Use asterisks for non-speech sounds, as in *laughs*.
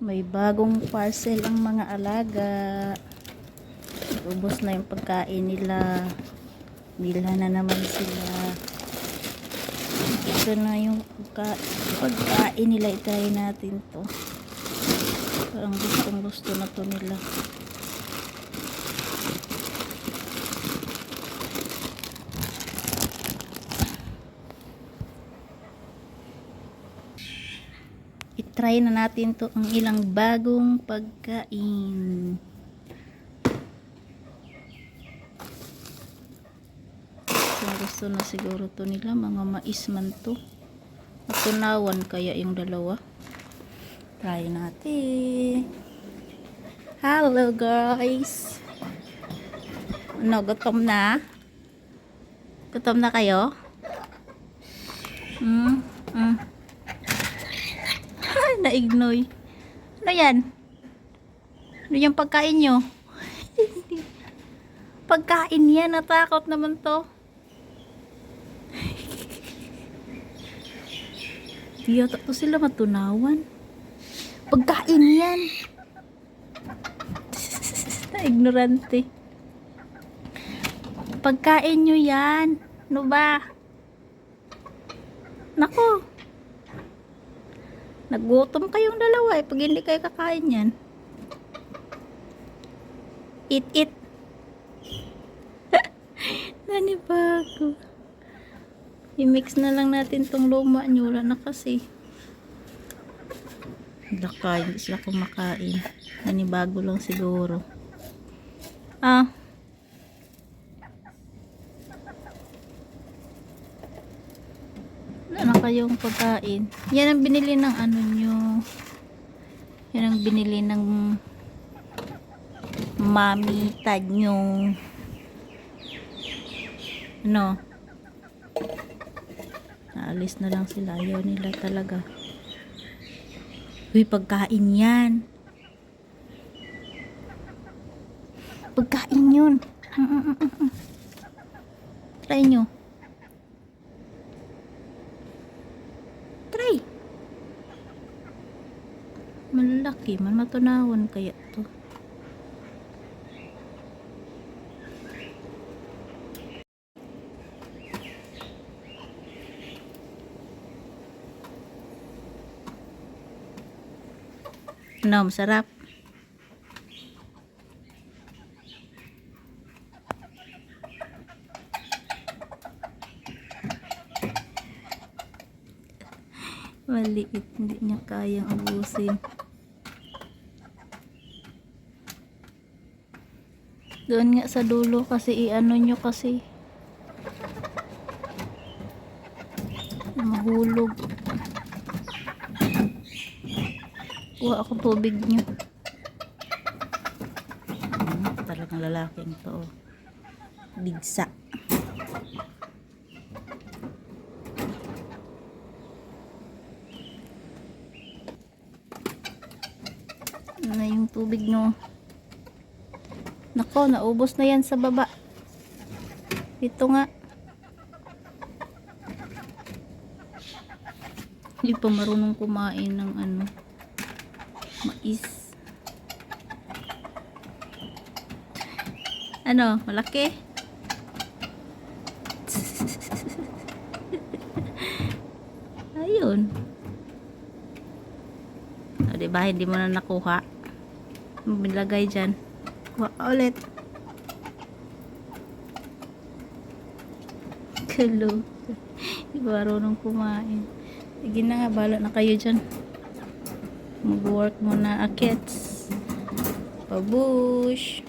May bagong parcel ang mga alaga. Ubos na yung pagkain nila. Bila na naman sila. Ito na yung pagka, pagkain nila. Itry natin to. Parang gustong gusto na to nila. Itry na natin to ang ilang bagong pagkain. Kung gusto na siguro to nila, mga mais man to. Natunawan kaya yung dalawa. Try natin. Hello guys! Ano, gutom na? Gutom na kayo? Hmm? Naignoy. Ano yan? Ano yung pagkain nyo? *laughs* pagkain yan. Natakot naman to. *laughs* Di yata to sila matunawan. Pagkain yan. *laughs* Na-ignorante. Pagkain nyo yan. Ano ba? Nako. Nagutom kayong dalawa eh. Pag hindi kayo kakain yan. Eat, eat. *laughs* Nanibago. I-mix na lang natin tong luma nyo. Na kasi. Daka, hindi sila kumakain. Nanibago lang siguro. Ah. Na kayong pagkain. Yan ang binili ng ano nyo. Yan ang binili ng mamita nyo. Ano? Naalis na lang sila. Ayaw nila talaga. Uy, pagkain yan. Pagkain yun. Mm, mm, mm, mm, mm. Try nyo. Try. Malaki man matunawan kaya to. No, masarap. Maliit, hindi niya kayang ubusin. Doon nga sa dulo kasi i-ano nyo kasi mahulog. Kuha ako tubig nyo. Hmm, talagang lalaking to. Bigsa. Ano na yung tubig nyo. Nako, naubos na yan sa baba. Ito nga. Hindi pa marunong kumain ng ano. Mais. Ano, malaki? *laughs* Ayun. O, diba, hindi mo na nakuha. Bilagay dyan. Kuha ulit. *laughs* Kalo. Hindi ba kumain. Sige na nga, bala na kayo dyan. Mag-work muna, akits. Pabush.